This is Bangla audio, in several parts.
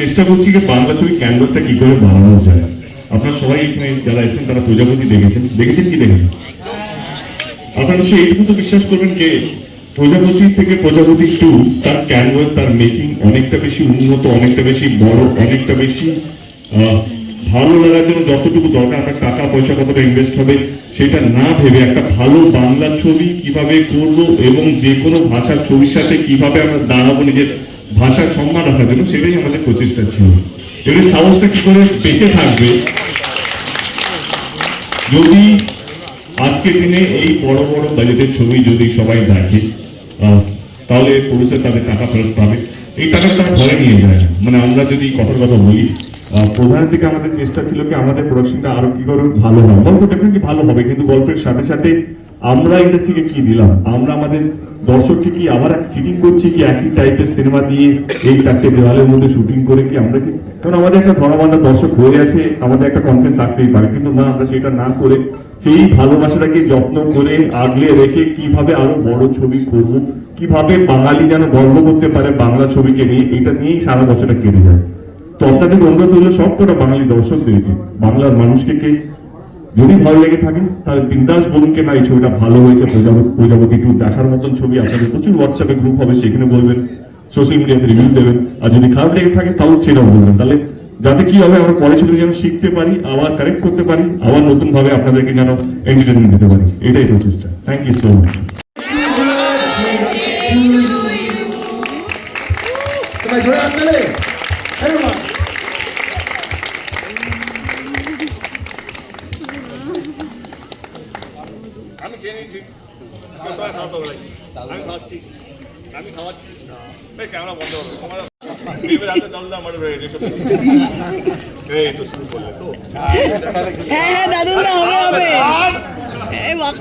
চেষ্টা করছি যে বাংলা ছবি ক্যানভাসটা কি করে বানানো যায়। আপনারা সবাই এখানে যারা এসেছেন, তারা প্রজাপতি দেখেছেন। দেখেছেন কি দেখেন আপনারা নিশ্চয়ই এইটুকু তো বিশ্বাস করবেন যে প্রজাপতি থেকে প্রজাপতি টু, তার ক্যানভাস তার মেকিং অনেকটা বেশি উন্নত, অনেকটা বেশি বড়, অনেকটা বেশি ভালো লাগার জন্য যতটুকু দরকার, আপনার টাকা, পয়সা কতটা ইনভেস্ট হবে, সেটা না ভেবে একটা ভালো বাংলা ছবি কীভাবে করব এবং যে কোনো ভাষার ছবির সাথে কীভাবে আমরা দাঁড়াবো নিজের ভাষার সম্মান রাখার জন্য সেটাই আমাদের প্রচেষ্টা ছিল। এর সাহসটা কি করে বেঁচে থাকবে? যদি আজকের দিনে এই বড় বড় বাজেটের ছবি যদি সবাই দেখে তাহলে পুরুষের তাদের টাকা ফেরত পাবে। এই টাকা তারা ঘরে নিয়ে যায়। মানে আমরা যদি কঠোর কথা বলি প্রধান থেকে আমাদের চেষ্টা ছিল কি আমাদের প্রোডাকশনটা আরও কি করে ভালো হবে গল্প ডেফিনেটলি ভালো হবে, কিন্তু গল্পের সাথে সাথে আমরা ইন্ডাস্ট্রিকে কি দিলাম? আমরা আমাদের দর্শককে কি আবার চিটিং করছি কি একই টাইপের সিনেমা দিয়ে এই চারটে দেওয়ালের মধ্যে শুটিং করে কি আমরা কি? কারণ আমাদের একটা ধর্মবান্ধব দর্শক হয়ে আছে, আমাদের একটা কন্টেন্ট থাকতেই পারে। কিন্তু না, আমরা সেটা না করে সেই ভালোবাসাটাকে যত্ন করে আগলে রেখে কীভাবে আরও বড় ছবি করব, কীভাবে বাঙালি যেন গর্ব করতে পারে বাংলা ছবিকে নিয়ে, এটা নিয়েই সারা বছরটা কেটে যায়। তো আপনাদের অনুরোধ হলো সব কটা বাঙালি দর্শকদেরকে, বাংলার মানুষকে যদি ভালো লেগে থাকে তাহলে বিন্দাস বলুনকে না এই ছবিটা ভালো হয়েছে প্রজাপতি টু দেখার মতন ছবি আপনাদের প্রচুর হোয়াটসঅ্যাপে গ্রুপ হবে সেখানে বলবেন সোশ্যাল মিডিয়াতে রিভিউ দেবেন আর যদি খারাপ লেগে থাকে তাহলে সেটাও বলবেন তাহলে যাতে কি হবে আমরা পরে ছবি যেন শিখতে পারি আবার কারেক্ট করতে পারি আবার নতুন ভাবে আপনাদেরকে যেন এন্টারটেনমেন্ট দিতে পারি এটাই প্রচেষ্টা থ্যাংক ইউ সো মাচ তোমায় জোরে হাত আমি খাওয়াচ্ছি। আমি খাওয়াচ্ছি। এই ক্যামেরা বন্ধ করো। তোমার দেবের জল দাও আমার রয়ে গেছে এই তো শুরু করলে তো। হ্যাঁ হ্যাঁ দাদু না হবে হবে। এ বাবা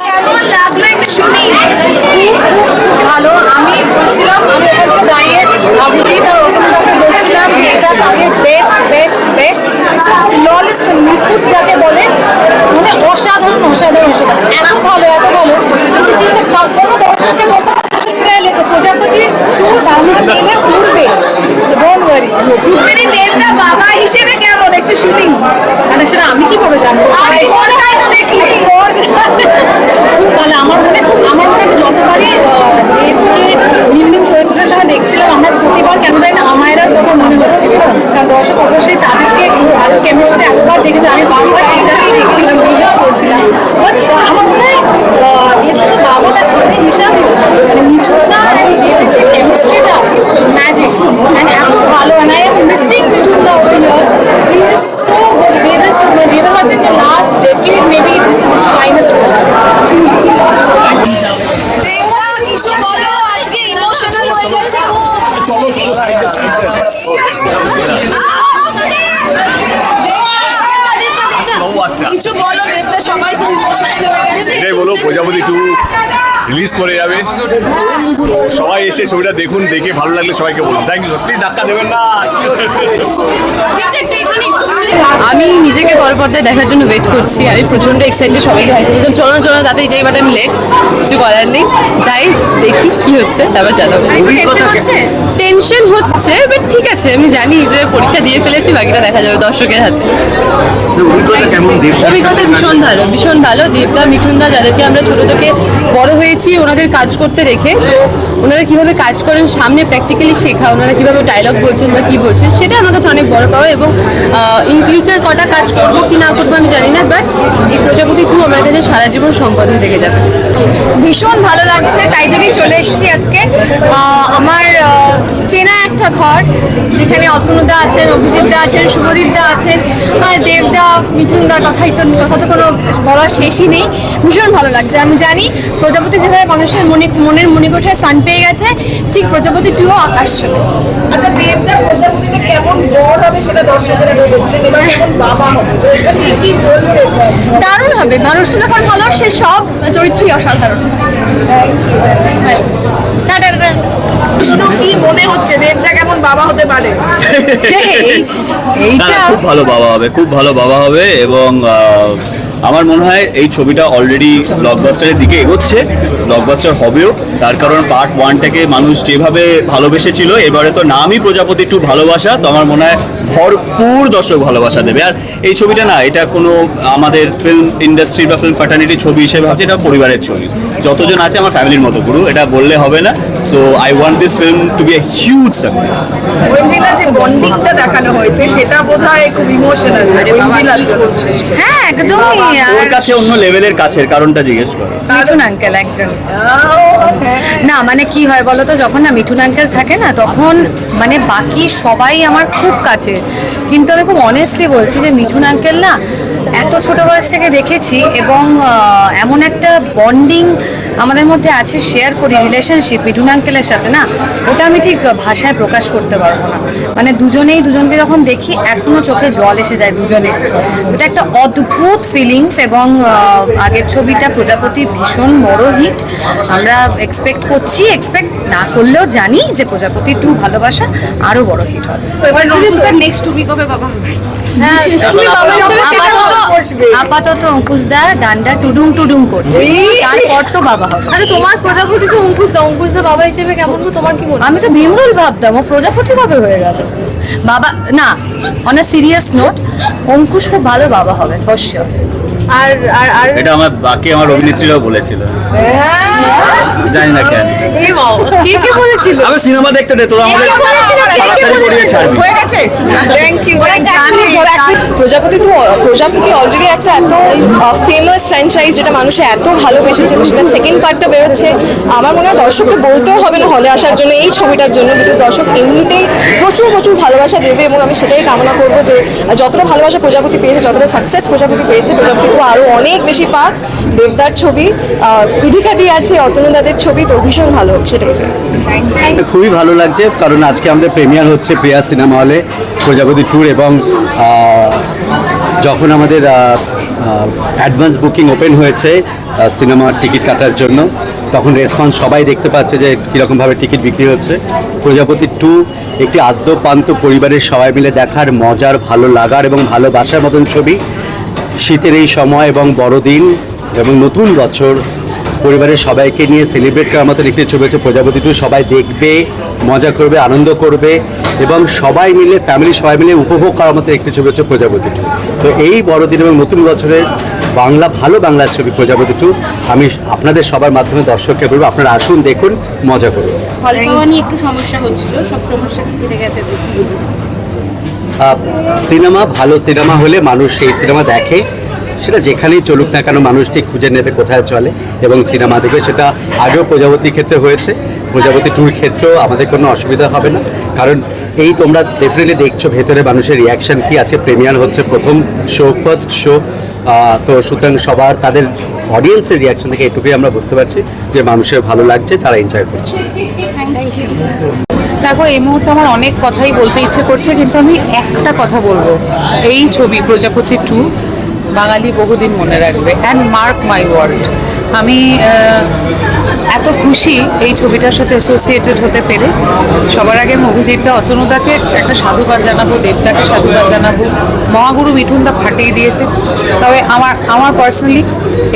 ভালো লাগল একটু শুনি ভালো আমি বলছিলাম আমি এখানে দাঁড়িয়ে অভিজিৎ আর অসুবিধাকে বলছিলাম যে এটা তাদের বেস্ট বেস্ট বেস্ট ললেস নিখুঁত যাকে বলে মানে অসাধারণ অসাধারণ অসাধারণ এত ভালো এত ভালো। কোনো দর্শককে প্রজাপতি উঠবে ডোন্ট ওয়ারি রুক্মিণী দেবদা বাবা হিসেবে কেমন? একটু শুনি মানে সেটা আমি কি করে জানব? আমি পর্দায় তো দেখি খুব আমার মনে আমার মনে যতবারই মিনমিন চরিত্রের সঙ্গে দেখছিলাম আমার প্রতিবার কেন জানি না আমায়রার কথা মনে হচ্ছিল। কারণ দর্শক অবশ্যই তাদেরকে তাদের কেমিস্ট্রি এতবার দেখেছে, আমি বাবা সেইটাকেই দেখছিলাম নিজেও করছিলাম। বাট আমার মনে হয় এর সাথে বাবাটা ছেলে হিসাবে মানে দেবের যে কেমিস্ট্রিটা ম্যাজিক ভালো and I am missing মিঠুনদা over here he is so good Dev is দেবের হয়তো in the last decade maybe this is his finest দেবদা কিছু বলো আজকে ইমোশনাল হয়ে গেছে খুব কিছু বলো দেবদা সবাই খুব ইমোশনাল হয়ে গেছে এটাই বলো প্রজাপতি টু রিলিজ করে যাবে তো এসে ছবিটা দেখুন দেখে ভালো লাগলে সবাইকে বলুন। থ্যাংক ইউ প্লিজ ধাক্কা দেবেন না। আমি নিজেকে বড় পর্দায় দেখার জন্য ওয়েট করছি। আমি প্রচণ্ড এক্সাইটেড সবাইকে হয়তো বলতাম চলো না চলো না তাতে যেই বাটা মিলে কিছু করার নেই। যাই দেখি কি হচ্ছে তারপর জানাব। টেনশন হচ্ছে? বাট ঠিক আছে আমি জানি যে পরীক্ষা দিয়ে ফেলেছি বাকিটা দেখা যাবে দর্শকের হাতে। অভিজ্ঞতা ভীষণ ভালো ভীষণ ভালো। দেবদা মিঠুনদা যাদেরকে আমরা ছোট থেকে বড় হয়েছি ওনাদের কাজ করতে রেখে তো ওনারা কীভাবে কাজ করেন সামনে প্র্যাকটিক্যালি শেখা ওনারা কীভাবে ডায়লগ বলছেন বা কি বলছেন সেটা আমার কাছে অনেক বড় পাওয়া এবং ইন ফিউচার কটা কাজ করব কি না করব আমি জানি না বাট এই প্রজাপতি টু আমার কাছে সারা জীবন সম্পদ হয়ে থেকে যাবে। ভীষণ ভালো লাগছে তাই জন্যই চলে এসেছি আজকে। আমার চেনা একটা ঘর যেখানে অতনুদা আছেন অভিজিৎদা আছেন শুভদীপদা আছেন আর দেবদা মিঠুনদার কথাই তো কথা তো কোনো বলার শেষই নেই। ভীষণ ভালো লাগছে। আমি জানি প্রজাপতি যেভাবে মানুষের মনে মনের মণিকোঠায় স্থান পেয়ে গেছে ঠিক প্রজাপতি টুও আকাশ ছবি আচ্ছা দেবদা প্রজাপতিতে কেমন বর হবে সেটা দর্শকেরা ভেবেছিলেন এবার যখন বাবা হবে? দারুণ হবে। মানুষটা যখন ভালো সে সব চরিত্রই অসাধারণ টাটা কি মনে হচ্ছে দেবদা কেমন বাবা হতে পারে? এইটা খুব ভালো বাবা হবে খুব ভালো বাবা হবে এবং আহ, আমার মনে হয় এই ছবিটা অলরেডি ব্লকবাস্টারের দিকে এগোচ্ছে। ব্লকবাস্টার হবেও। তার কারণ পার্ট ওয়ানটাকে মানুষ যেভাবে ভালোবেসেছিল এবারে তো নামই প্রজাপতি টু ভালোবাসা তো আমার মনে হয় ভরপুর দর্শক ভালোবাসা দেবে। আর এই ছবিটা না এটা কোনো আমাদের ফিল্ম ইন্ডাস্ট্রি বা ফিল্ম ফার্টানিটি ছবি হিসেবে ভাবছি এটা পরিবারের ছবি। যতজন আছে আমার ফ্যামিলির মতো গুরু এটা বললে হবে না। So I want this film to be a huge success যে বন্ডিংটা দেখানো হয়েছে সেটা বোধহয় খুব ইমোশনাল করে। হ্যাঁ একদমই। ওর কাছে অন্য লেভেলের কাছের কারণটা জিজ্ঞেস করো। মিঠুন আঙ্কেল একজন। না মানে কি হয় বলতো যখন না মিঠুন আঙ্কেল থাকে না তখন মানে বাকি সবাই আমার খুব কাছে। কিন্তু আমি খুব অনেস্টলি বলছি যে মিঠুন আঙ্কেল না এত ছোট বয়স থেকে দেখেছি এবং এমন একটা বন্ডিং আমাদের মধ্যে আছে শেয়ার করি রিলেশনশিপ মিঠুন আঙ্কেলের সাথে না ওটা আমি ঠিক ভাষায় প্রকাশ করতে পারব না। মানে দুজনেই দুজনকে যখন দেখি এখনও চোখে জল এসে যায় দুজনে এটা একটা অদ্ভুত ফিলিংস এবং আগের ছবিটা প্রজাপতি ভীষণ বড় হিট আমরা এক্সপেক্ট করছি এক্সপেক্ট না করলেও জানি যে প্রজাপতি টু ভালোবাসা আরও বড় হিট হবে। নেক্সট টু কবে বাবা হবে হ্যাঁ, আপাতত অঙ্কুশদা ডান্ডা টুডুং টুডুং করছে। তারপর তো বাবা হবে। আরে তোমার প্রজাপতি তো অঙ্কুশ দা অঙ্কুশ দা বাবা হিসেবে কেমন গো? তোমার কি মনে আমি তো ভীমরুল ভাবতাম ও প্রজাপতি কবে হয়ে গেল। বাবা না অন সিরিয়াস নোট অঙ্কুশ খুব ভালো বাবা হবে ফর শিওর আর আর এটা আমার বাকি আমার অভিনেত্রীরাও বলেছিল। জানি না কেন। এই বাবা, কে কে বলেছিল? আমি সিনেমা দেখতে দে তোরা আমাদের ছাড়াছাড়ি করিয়ে ছাড়বি। হয়ে গেছে? থ্যাংক ইউ প্রজাপতি তো প্রজাপতি অলরেডি একটা এত ফেমাস ফ্র্যাঞ্চাইজ যেটা মানুষে এত ভালোবেসেছে সেটা সেকেন্ড পার্টটা বেরোচ্ছে। আমার মনে হয় দর্শককে বলতেও হবে না হলে আসার জন্য এই ছবিটার জন্য বিকজ দর্শক এমনিতেই প্রচুর প্রচুর ভালোবাসা দেবে এবং আমি সেটাই কামনা করব যে যতটা ভালোবাসা প্রজাপতি পেয়েছে যতটা সাকসেস প্রজাপতি পেয়েছে প্রজাপতি তো আরও অনেক বেশি পাক। দেবদার ছবি বিধিকা দিয়ে আছে অতনুদাদের ছবি তো ভীষণ ভালো হোক সেটাই চাই খুবই ভালো লাগছে কারণ আজকে আমাদের প্রিমিয়ার হচ্ছে প্রিয়া সিনেমা হলে প্রজাপতি ট্যুর এবং যখন আমাদের অ্যাডভান্স বুকিং ওপেন হয়েছে সিনেমার টিকিট কাটার জন্য তখন রেসপন্স সবাই দেখতে পাচ্ছে যে কীরকমভাবে টিকিট বিক্রি হচ্ছে। প্রজাপতি টু একটি আদ্যপান্ত পরিবারের সবাই মিলে দেখার মজার ভালো লাগার এবং ভালোবাসার মতন ছবি। শীতের এই সময় এবং বড়দিন এবং নতুন বছর পরিবারের সবাইকে নিয়ে সেলিব্রেট করার মতন একটি ছবি হচ্ছে প্রজাপতি টু। সবাই দেখবে মজা করবে আনন্দ করবে এবং সবাই মিলে ফ্যামিলি সবাই মিলে উপভোগ করার মতো একটি ছবি হচ্ছে প্রজাপতি টু। তো এই বড়দিন এবং নতুন বছরের বাংলা ভালো বাংলা ছবি প্রজাপতি টু। আমি আপনাদের সবার মাধ্যমে দর্শককে বলব আপনারা আসুন দেখুন মজা করুন। একটু সমস্যা হচ্ছিল সব সমস্যা কেটে গেছে সিনেমা ভালো সিনেমা হলে মানুষ সেই সিনেমা দেখে। সেটা যেখানেই চলুক না কেন মানুষটি খুঁজে নেবে কোথায় চলে এবং সিনেমা দেখে সেটা আগেও প্রজাপতির ক্ষেত্রে হয়েছে। প্রজাপতি টুর ক্ষেত্রেও আমাদের কোনো অসুবিধা হবে না। কারণ এই তোমরা ডেফিনেটলি দেখছ ভেতরে মানুষের রিয়াকশন কি আছে। প্রিমিয়ার হচ্ছে প্রথম শো ফার্স্ট শো তো সুতরাং সবার তাদের অডিয়েন্সের রিয়াকশন থেকে এটুকুই আমরা বুঝতে পারছি যে মানুষের ভালো লাগছে, তারা এনজয় করছে। দেখো, এই মুহূর্তে আমার অনেক কথাই বলতে ইচ্ছে করছে, কিন্তু আমি একটা কথা বলব। এই ছবি প্রজাপতি টু বাঙালি বহুদিন মনে রাখবে অ্যান্ড মার্ক মাই ওয়ার্ল্ড আমি এত খুশি এই ছবিটার সাথে অ্যাসোসিয়েটেড হতে পেরে। সবার আগে আমি অভিজিৎদা অতনুদাকে একটা সাধুবাদ জানাব, দেবদাকে সাধুবাদ জানাব মহাগুরু মিঠুনদা ফাটিয়ে দিয়েছে। তবে আমার আমার পার্সোনালি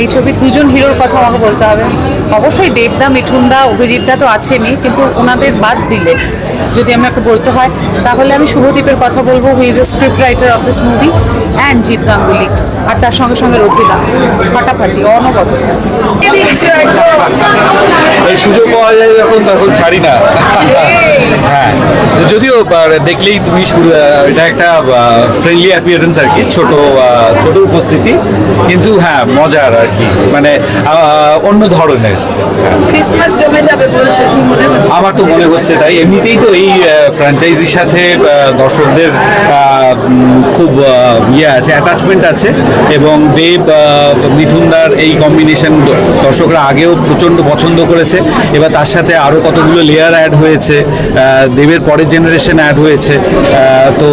এই ছবির দুজন হিরোর কথা আমাকে বলতে হবে। অবশ্যই দেবদা, মিঠুনদা, অভিজিৎদা তো আছেনই, কিন্তু ওনাদের বাদ দিলে যদি আমাকে বলতে হয়, তাহলে আমি শুভদীপের কথা বলব who is a script writer of this movie and Jeet Ganguly. আর তার সঙ্গে সঙ্গে রচিতা, ফাটাফাটি, অনবদ্য। এই সুযোগ পাওয়া যায় যখন তখন ছাড়ি না। হ্যাঁ। যদিও দেখলেই তুমি এটা একটা ফ্রেন্ডলি অ্যাপিয়ারেন্স আর কি ছোট ছোট উপস্থিতি কিন্তু হ্যাঁ মজার আর কি মানে অন্য ধরনের। ক্রিসমাস জমে যাবে বলছে কি হচ্ছে? আমার তো মনে হচ্ছে তাই। এমনিতেই তো এই ফ্র্যাঞ্চাইজির সাথে দর্শকদের খুব ইয়ে আছে অ্যাটাচমেন্ট আছে এবং দেব মিঠুনদার এই কম্বিনেশন দর্শকরা আগেও প্রচণ্ড পছন্দ করেছে। এবার তার সাথে আরও কতগুলো লেয়ার অ্যাড হয়েছে দেবের পরের জেনারেশন অ্যাড হয়েছে তো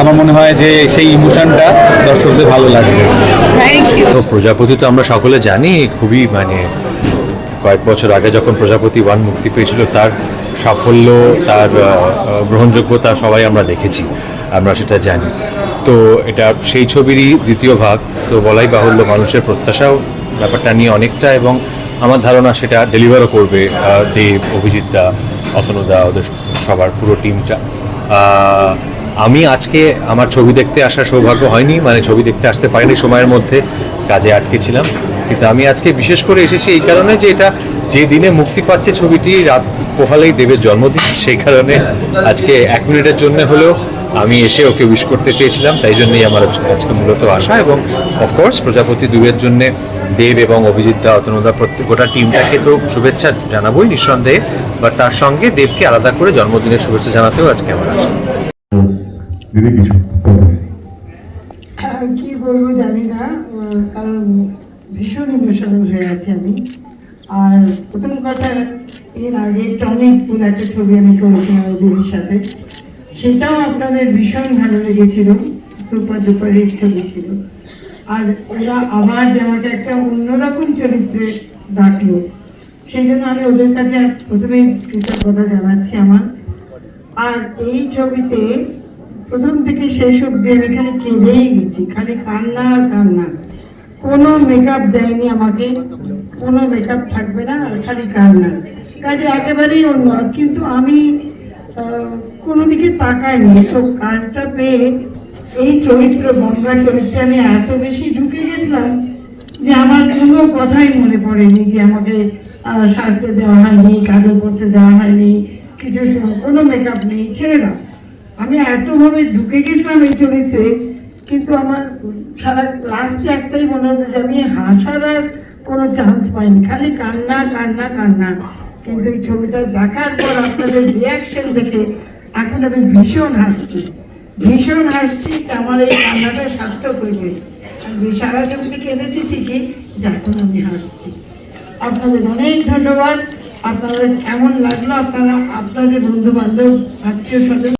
আমার মনে হয় যে সেই ইমোশনটা দর্শকদের ভালো লাগবে। তো প্রজাপতি তো আমরা সকলে জানি খুবই মানে কয়েক বছর আগে যখন প্রজাপতি ওয়ান মুক্তি পেয়েছিল তার সাফল্য তার গ্রহণযোগ্যতা সবাই আমরা দেখেছি আমরা সেটা জানি। তো এটা সেই ছবিরই দ্বিতীয় ভাগ। তো বলাই বাহুল্য মানুষের প্রত্যাশাও ব্যাপারটা নিয়ে অনেকটা এবং আমার ধারণা সেটা ডেলিভারও করবে দেব অভিজিৎ দা অতনুদা, ওদের সবার পুরো টিমটা আমি আজকে আমার ছবি দেখতে আসার সৌভাগ্য হয়নি মানে ছবি দেখতে আসতে পারিনি সময়ের মধ্যে, কাজে আটকে ছিলাম। কিন্তু আমি আজকে বিশেষ করে এসেছি এই কারণে যে এটা যে দিনে মুক্তি পাচ্ছে ছবিটি, রাত পোহালেই দেবের জন্মদিন, সেই কারণে আজকে এক মিনিটের জন্য হলেও আমি এসে ওকে উইশ করতে চেয়েছিলাম তাই জন্যই আমার আজকে- মূলত আসা এবং অফকোর্স প্রজাপতি দুয়ের জন্য দেব এবং অভিজিৎ দা অতনুদা প্রত্যেক গোটা টিমটাকে তো শুভেচ্ছা জানাবোই নিঃসন্দেহে বাট তার সঙ্গে দেবকে আলাদা করে জন্মদিনের শুভেচ্ছা জানাতেও আজকে আমার আসা। কি বলব জানি না কারণ ভীষণ ইমোশনাল হয়ে আছি আমি। আর প্রথম কথা এর আগে টনিক বলে একটা ছবি আমি করেছিলাম দিদির সাথে। সেটাও আপনাদের ভীষণ ভালো লেগেছিল সুপার ডুপার হিট ছবি ছিল আর ওরা আবার যে আমাকে একটা অন্যরকম চরিত্রে ডাকলো, সেই জন্য আমি ওদের কাছে প্রথমেই কৃতজ্ঞতা জানাচ্ছি আমার। আর এই ছবিতে প্রথম থেকে শেষ অব্দি আমি খালি কেঁদেই গেছি, খালি কান্না আর কান্না। কোনো মেকআপ দেয়নি আমাকে, কোনো মেকআপ থাকবে না, আর খালি কান্না। কাজে একেবারেই অন্য কিন্তু আমি দিকে তাকাইনি তো কাজটা পেয়ে এই চরিত্র গঙ্গা চরিত্রে আমি এত বেশি ঢুকে গেছিলাম যে আমার কোনো কথাই মনে পড়েনি যে আমাকে সাজতে দেওয়া হয়নি কাজল করতে দেওয়া হয়নি, কিছু কোনো মেকআপ নেই, ছেড়ে দাও। আমি এতভাবে ঢুকে গেছিলাম এই চরিত্রে, কিন্তু আমার সারা লাস্টে একটাই মনে হতো যে আমি হাসার আর কোনো চান্স পাইনি, খালি কান্না কান্না কান্না। কিন্তু এই ছবিটা দেখার পর আপনাদের রিয়াকশন দেখে এখন আমি ভীষণ হাসছি। ভীষণ হাসছি আমার এই কান্নাটা সার্থক হয়েছে। যে সারা ছবিতে কেঁদেছি ঠিকই এখন আমি হাসছি। আপনাদের অনেক ধন্যবাদ। আপনাদের কেমন লাগল? আপনারা, আপনাদের বন্ধু বান্ধব আত্মীয় স্বজন